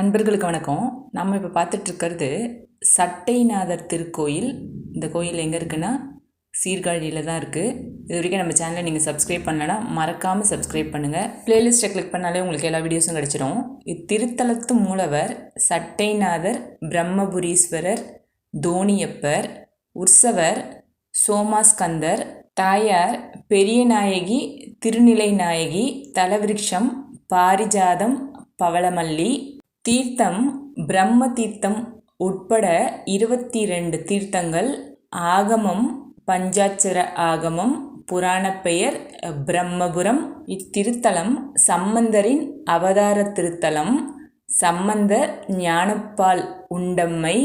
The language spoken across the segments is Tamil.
அன்பர்களுக்கு வணக்கம். நம்ம இப்போ பார்த்துட்ருக்கிறது சட்டைநாதர் திருக்கோயில். இந்த கோயில் எங்கே இருக்குன்னா சீர்காழியில் தான் இருக்குது இது வரைக்கும் நம்ம சேனலை நீங்கள் சப்ஸ்கிரைப் பண்ணலன்னா மறக்காமல் சப்ஸ்கிரைப் பண்ணுங்கள் ப்ளேலிஸ்ட்டை கிளிக் பண்ணாலே உங்களுக்கு எல்லா வீடியோஸும் கிடச்சிரும். இத்திருத்தலத்து மூலவர் சட்டைநாதர் பிரம்மபுரீஸ்வரர் தோணியப்பர் உற்சவர் சோமாஸ்கந்தர் தாயார் பெரியநாயகி திருநிலை நாயகி தலவிருட்சம் பாரிஜாதம் பவளமல்லி தீர்த்தம் பிரம்ம தீர்த்தம் உட்பட இருபத்தி ரெண்டு தீர்த்தங்கள் ஆகமம் பஞ்சாட்சர ஆகமம் புராணப் பெயர் பிரம்மபுரம் இத்திருத்தலம் சம்பந்தரின் அவதார திருத்தலம் சம்பந்தர் ஞானப்பால் உண்டம்மை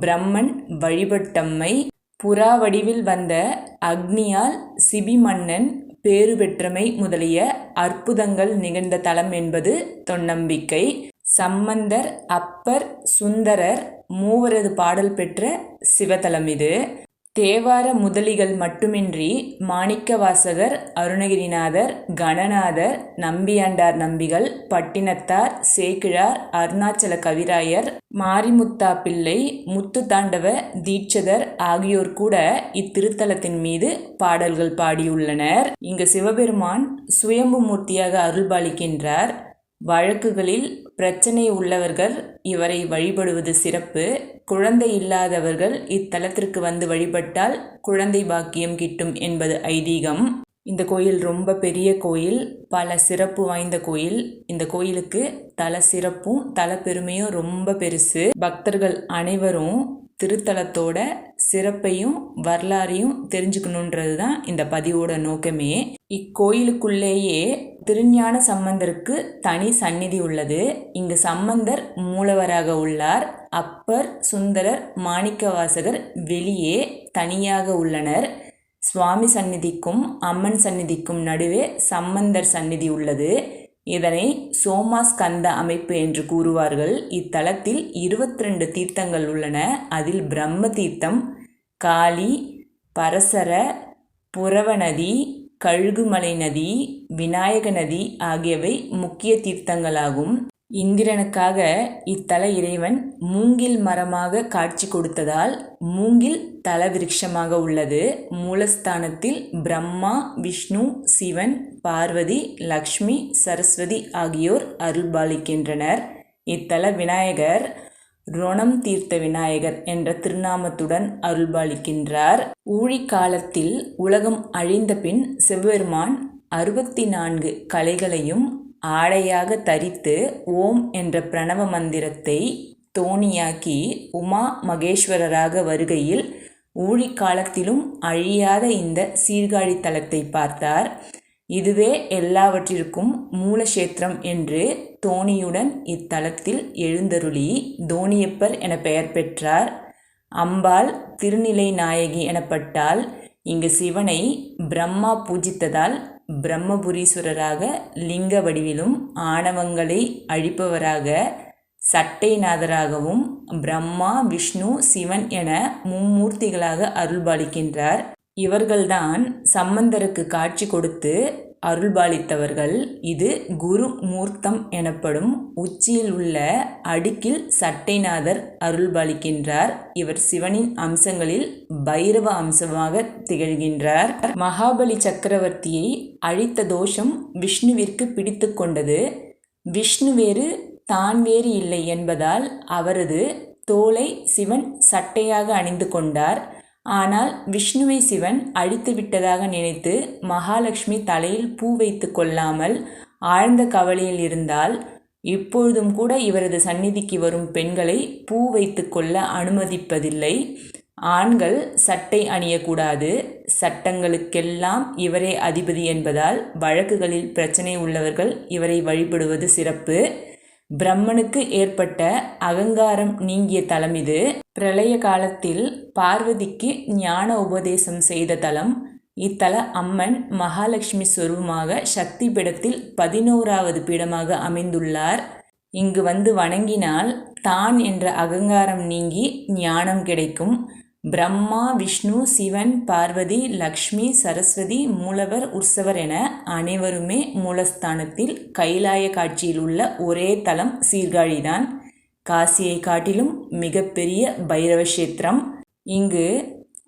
பிரம்மன் வழிபட்டம்மை புறா வடிவில் வந்த அக்னியால் சிபி மன்னன் பேறு பெற்றமை முதலிய அற்புதங்கள் நிகழ்ந்த தலம் என்பது தொன்னம்பிக்கை. சம்பந்தர் அப்பர் சுந்தரர் மூவரது பாடல் பெற்ற சிவத்தலம் இது. தேவார முதலிகள் மட்டுமின்றி மாணிக்கவாசகர் அருணகிரிநாதர் கணநாதர் நம்பியாண்டார் நம்பிகள் பட்டினத்தார் சேக்கிழார் அருணாச்சல கவிராயர் மாரிமுத்தா பிள்ளை முத்து தாண்டவ தீட்சதர் ஆகியோர் கூட இத்திருத்தலத்தின் மீது பாடல்கள் பாடியுள்ளனர். இங்கு சிவபெருமான் சுயம்பு மூர்த்தியாக அருள்பாலிக்கின்றார். வழக்குகளில் பிரச்சனை உள்ளவர்கள் இவரை வழிபடுவது சிறப்பு. குழந்தை இல்லாதவர்கள் இத்தலத்திற்கு வந்து வழிபட்டால் குழந்தை பாக்கியம் கிட்டும் என்பது ஐதீகம். இந்த கோயில் ரொம்ப பெரிய கோயில் பல சிறப்பு வாய்ந்த கோயில். இந்த கோயிலுக்கு தல சிறப்பும் தல பெருமையும் ரொம்ப பெருசு. பக்தர்கள் அனைவரும் திருத்தலத்தோட சிறப்பையும் வரலாறையும் தெரிஞ்சுக்கணுன்றது தான் இந்த பதிவோட நோக்கமே. இக்கோயிலுக்குள்ளேயே திருஞான சம்பந்தருக்கு தனி சந்நிதி உள்ளது. இங்கு சம்பந்தர் மூலவராக உள்ளார். அப்பர் சுந்தரர் மாணிக்கவாசகர் வெளியே தனியாக உள்ளனர். சுவாமி சந்நிதிக்கும் அம்மன் சந்நிதிக்கும் நடுவே சம்பந்தர் சந்நிதி உள்ளது. இதனை சோமாஸ்கந்த அமைப்பு என்று கூறுவார்கள். இத்தலத்தில் இருபத்தி ரெண்டு தீர்த்தங்கள் உள்ளன. அதில் பிரம்ம தீர்த்தம் காளி பரசர புறவநதி கழுகுமலை நதி விநாயக நதி ஆகியவை முக்கிய தீர்த்தங்களாகும். இந்திரனுக்காக இத்தல இறைவன் மூங்கில் மரமாக காட்சி கொடுத்ததால் மூங்கில் தல விருட்சமாக உள்ளது. மூலஸ்தானத்தில் பிரம்மா விஷ்ணு சிவன் பார்வதி லக்ஷ்மி சரஸ்வதி ஆகியோர் அருள்பாலிக்கின்றனர். இத்தல விநாயகர் ரோணம் தீர்த்த விநாயகர் என்ற திருநாமத்துடன் அருள்பாலிக்கின்றார். ஊழி காலத்தில் உலகம் அழிந்த பின் சிவபெருமான் அறுபத்தி நான்கு கலைகளையும் ஆடையாக தரித்து ஓம் என்ற பிரணவ மந்திரத்தை தோணியாக்கி உமா மகேஸ்வரராக வருகையில் ஊழி காலத்திலும் அழியாத இந்த சீர்காழி தலத்தை பார்த்தார். இதுவே எல்லாவற்றிற்கும் மூலக்ஷேத்திரம் என்று தோணியுடன் இத்தலத்தில் எழுந்தருளி தோணியப்பர் என பெயர் பெற்றார். அம்பாள் திருநிலை நாயகி எனப்பட்டால் இங்கு சிவனை பிரம்மா பூஜித்ததால் பிரம்மபுரீஸ்வரராக லிங்க வடிவிலும் ஆணவங்களை அழிப்பவராக சட்டைநாதராகவும் பிரம்மா விஷ்ணு சிவன் என மும்மூர்த்திகளாக அருள்பாலிக்கின்றார். இவர்கள்தான் சம்பந்தருக்கு காட்சி கொடுத்து அருள்பாலித்தவர்கள் இது குரு மூர்த்தம் எனப்படும் உச்சியில் உள்ள அடுக்கில் சட்டைநாதர் அருள்பாலிக்கின்றார். இவர் சிவனின் அம்சங்களில் பைரவ அம்சமாக திகழ்கின்றார். மகாபலி சக்கரவர்த்தியை அழித்த தோஷம் விஷ்ணுவிற்கு பிடித்து கொண்டது. விஷ்ணு வேறு தான் வேறு இல்லை என்பதால் அவரது தோலை சிவன் சட்டையாக அணிந்து கொண்டார். ஆனால் விஷ்ணுவை சிவன் அழித்து விட்டதாக நினைத்து மகாலட்சுமி தலையில் பூ வைத்து கொள்ளாமல் ஆழ்ந்த கவலையில் இருந்தால் இப்பொழுதும் கூட இவரது சந்நிதிக்கு வரும் பெண்களை பூ வைத்து கொள்ள அனுமதிப்பதில்லை. ஆண்கள் சட்டை அணியக்கூடாது. சட்டங்களுக்கெல்லாம் இவரே அதிபதி என்பதால் வழக்குகளில் பிரச்சனை உள்ளவர்கள் இவரை வழிபடுவது சிறப்பு. பிரம்மனுக்கு ஏற்பட்ட அகங்காரம் நீங்கிய தலம் இது. பிரளய காலத்தில் பார்வதிக்கு ஞான உபதேசம் செய்த தலம். இத்தல அம்மன் மகாலட்சுமி ஸ்வரூபமாக சக்தி பீடத்தில் பதினோராவது பீடமாக அமைந்துள்ளார். இங்கு வந்து வணங்கினால் தான் என்ற அகங்காரம் நீங்கி ஞானம் கிடைக்கும். பிரம்மா விஷ்ணு சிவன் பார்வதி லக்ஷ்மி சரஸ்வதி மூலவர் உற்சவர் என அனைவருமே மூலஸ்தானத்தில் கைலாய காட்சியில் உள்ள ஒரே தலம் சீர்காழிதான். காசியை காட்டிலும் மிகப்பெரிய பைரவ கஷேத்திரம். இங்கு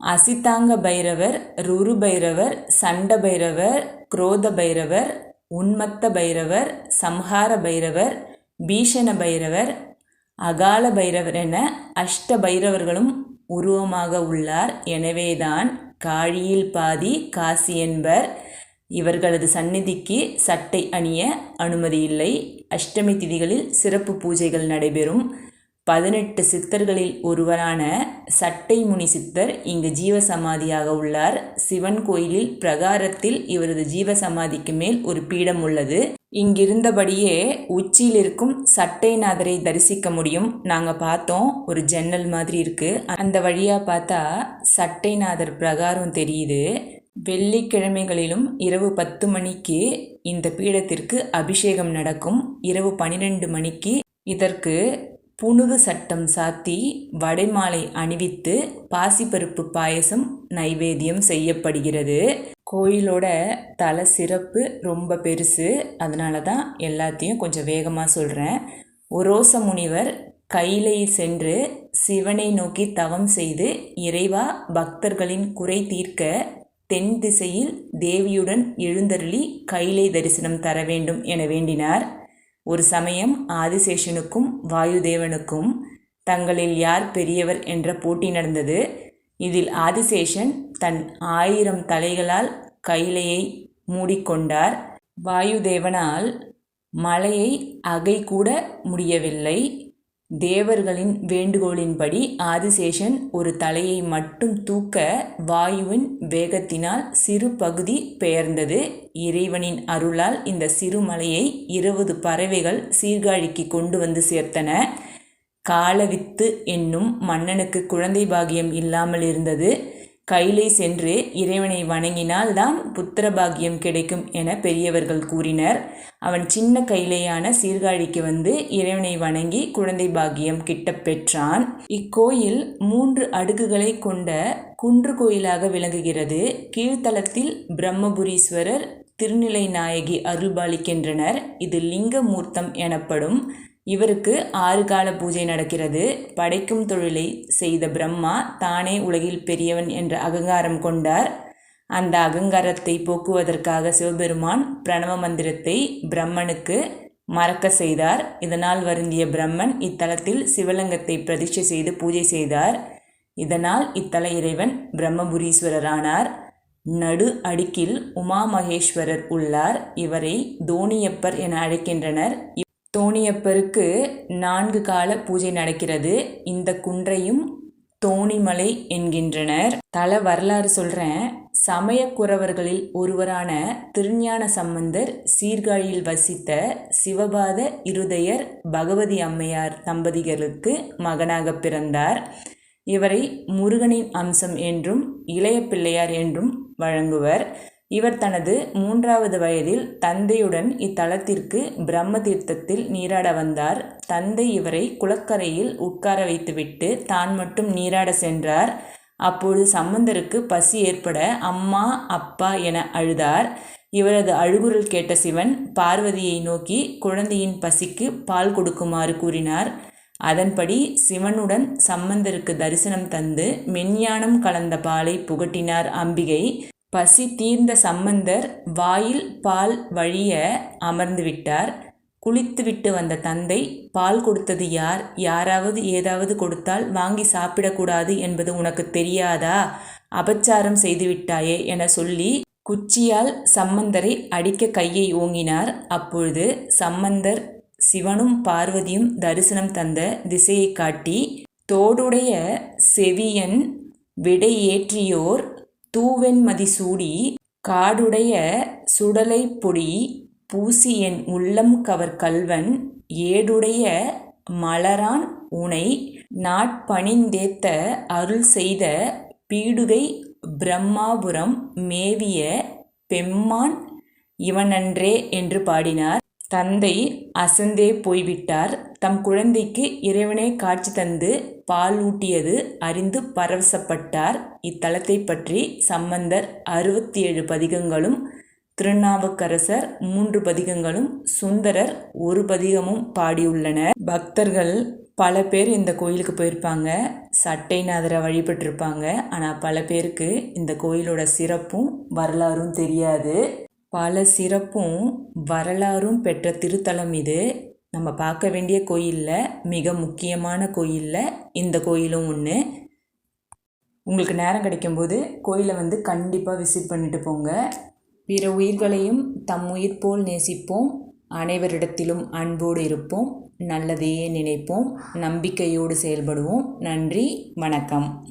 அசிதாங்க பைரவர் ருரு பைரவர் சண்ட பைரவர் குரோத பைரவர் உன்மத்த பைரவர் சம்ஹார பைரவர் பீஷண பைரவர் அகால பைரவர் என அஷ்ட பைரவர்களும் உருவமாக உள்ளார். எனவேதான் காழியில் பாதி காசி என்பர். இவர்களது சந்நிதிக்கு சட்டை அணிய அனுமதி இல்லை. அஷ்டமி திதிகளில் சிறப்பு பூஜைகள் நடைபெறும். பதினெட்டு சித்தர்களில் ஒருவரான சட்டை முனி சித்தர் இங்கு ஜீவசமாதியாக உள்ளார். சிவன் கோயிலில் பிரகாரத்தில் இவரது ஜீவசமாதிக்கு மேல் ஒரு பீடம் உள்ளது. இங்கிருந்தபடியே உச்சியில் இருக்கும் சட்டைநாதரை தரிசிக்க முடியும். நாங்கள் பார்த்தோம் ஒரு ஜன்னல் மாதிரி இருக்கு. அந்த வழியாக பார்த்தா சட்டைநாதர் பிரகாரம் தெரியுது. வெள்ளிக்கிழமைகளிலும் இரவு பத்து மணிக்கு இந்த பீடத்திற்கு அபிஷேகம் நடக்கும். இரவு பன்னிரெண்டு மணிக்கு இதற்கு புனுகு சட்டம் சாத்தி வடைமாலை அணிவித்து பாசிப்பருப்பு பாயசம் நைவேத்தியம் செய்யப்படுகிறது. கோயிலோட தல சிறப்பு ரொம்ப பெருசு. அதனால தான் எல்லாத்தையும் கொஞ்சம் வேகமாக சொல்கிறேன் ஒரோச முனிவர் கையிலை சென்று சிவனை நோக்கி தவம் செய்து இறைவா பக்தர்களின் குறை தீர்க்க தென் திசையில் தேவியுடன் எழுந்தருளி கைலை தரிசனம் தர வேண்டும் என வேண்டினார். ஒரு சமயம் ஆதிசேஷனுக்கும் வாயுதேவனுக்கும் தங்களில் யார் பெரியவர் என்ற போட்டி நடந்தது. இதில் ஆதிசேஷன் தன் ஆயிரம் தலைகளால் கைலையை மூடிக்கொண்டார். வாயுதேவனால் மலையை அகை கூட முடியவில்லை. தேவர்களின் வேண்டுகோளின்படி ஆதிசேஷன் ஒரு தலையை மட்டும் தூக்க வாயுவின் வேகத்தினால் சிறு பகுதி பெயர்ந்தது. இறைவனின் அருளால் இந்த சிறு மலையை இருபது பறவைகள் சீர்காழிக்கு கொண்டு வந்து சேர்த்தன. காலவித்து என்னும் மன்னனுக்கு குழந்தை பாகியம் இல்லாமல் இருந்தது. கையிலே சென்று இறைவனை வணங்கினால் தான் புத்திர பாக்கியம் கிடைக்கும் என பெரியவர்கள் கூறினர். அவன் சின்ன கையிலேயான சீர்காழிக்கு வந்து இறைவனை வணங்கி குழந்தை பாக்கியம் கிட்ட பெற்றான். இக்கோயில் மூன்று அடுக்குகளை கொண்ட குன்று கோயிலாக விளங்குகிறது. கீழ்த்தளத்தில் பிரம்மபுரீஸ்வரர் திருநிலை நாயகி அருள்பாலிக்கின்றனர். இது லிங்கமூர்த்தம் எனப்படும் இவருக்கு ஆறு கால பூஜை நடக்கிறது. படைக்கும் தொழிலை செய்த பிரம்மா தானே உலகில் பெரியவன் என்ற அகங்காரம் கொண்டார். அந்த அகங்காரத்தை போக்குவதற்காக சிவபெருமான் பிரணவ மந்திரத்தை பிரம்மனுக்கு மறக்க செய்தார். இதனால் வருந்திய பிரம்மன் இத்தலத்தில் சிவலிங்கத்தை பிரதிஷ்டை செய்து பூஜை செய்தார். இதனால் இத்தல இறைவன் பிரம்மபுரீஸ்வரரானார். நடு அடுக்கில் உமா மகேஸ்வரர் உள்ளார். இவரை தோணியப்பர் என அழைக்கின்றனர். தோணியப்பருக்கு நான்கு கால பூஜை நடக்கிறது. இந்த குன்றையும் தோணிமலை என்கின்றனர். தல வரலாறு சொல்கிறேன் சமயக்குறவர்களில் ஒருவரான திருஞான சம்பந்தர் சீர்காழியில் வசித்த சிவபாத இருதயர் பகவதி அம்மையார் தம்பதிகளுக்கு மகனாக பிறந்தார். இவரை முருகனின் அம்சம் என்றும் இளைய பிள்ளையார் என்றும் வழங்குவர். இவர் தனது மூன்றாவது வயதில் தந்தையுடன் இத்தலத்திற்கு பிரம்ம தீர்த்தத்தில் நீராட வந்தார். தந்தை இவரை குளக்கரையில் உட்கார வைத்துவிட்டு தான் மட்டும் நீராட சென்றார். அப்போது சம்பந்தருக்கு பசி ஏற்பட அம்மா அப்பா என அழுதார். இவரது அழுகுரல் கேட்ட சிவன் பார்வதியை நோக்கி குழந்தையின் பசிக்கு பால் கொடுக்குமாறு கூறினார். அதன்படி சிவனுடன் சம்பந்தருக்கு தரிசனம் தந்து மெஞ்ஞானம் கலந்த பாலை புகட்டினார் அம்பிகை. பசி தீர்ந்த சம்பந்தர் வாயில் பால் வழிய அமர்ந்து விட்டார் குளித்துவிட்டு வந்த தந்தை பால் கொடுத்தது யார்? யாராவது ஏதாவது கொடுத்தால் வாங்கி சாப்பிடக்கூடாது என்பது உனக்கு தெரியாதா? அபச்சாரம் செய்துவிட்டாயே என சொல்லி குச்சியால் சம்பந்தரை அடிக்க கையை ஓங்கினார். அப்பொழுது சம்பந்தர் சிவனும் பார்வதியும் தரிசனம் தந்த திசையை காட்டி தோடுடைய செவியன் விடையேற்றியோர் தூவெண்மதி சூடி காடுடைய சுடலை பொடி பூசி என் உள்ளம் கவர் கல்வன் ஏடுடைய மலரான் உனை நாட்பணிந்தேத்த அருள் செய்த பீடுகை பிரம்மாபுரம் மேவிய பெம்மான் இவனன்றே என்று பாடினார். தந்தை அசந்தே போய்விட்டார். தம் குழந்தைக்கு இறைவனே காட்சி தந்து பால் ஊட்டியது அறிந்து பரவசப்பட்டார். இத்தலத்தை பற்றி சம்பந்தர் அறுபத்தி ஏழு பதிகங்களும் திருநாவுக்கரசர் மூன்று பதிகங்களும் சுந்தரர் ஒரு பதிகமும் பாடியுள்ளனர். பக்தர்கள் பல பேர் இந்த கோயிலுக்கு போயிருப்பாங்க. சட்டைநாதரை வழிபட்டிருப்பாங்க. ஆனால் பல பேருக்கு இந்த கோயிலோட சிறப்பும் வரலாறும் தெரியாது. பல சிறப்பும் வரலாறும் பெற்ற திருத்தலம் இது. நம்ம பார்க்க வேண்டிய கோயிலில் மிக முக்கியமான கோயிலில் இந்த கோயிலும் ஒன்று உங்களுக்கு நேரம் கிடைக்கும்போது கோயிலை வந்து கண்டிப்பாக விசிட் பண்ணிட்டு போங்க. பிற உயிர்களையும் தம் உயிர் போல் நேசிப்போம். அனைவரிடத்திலும் அன்போடு இருப்போம். நல்லதையே நினைப்போம். நம்பிக்கையோடு செயல்படுவோம். நன்றி. வணக்கம்.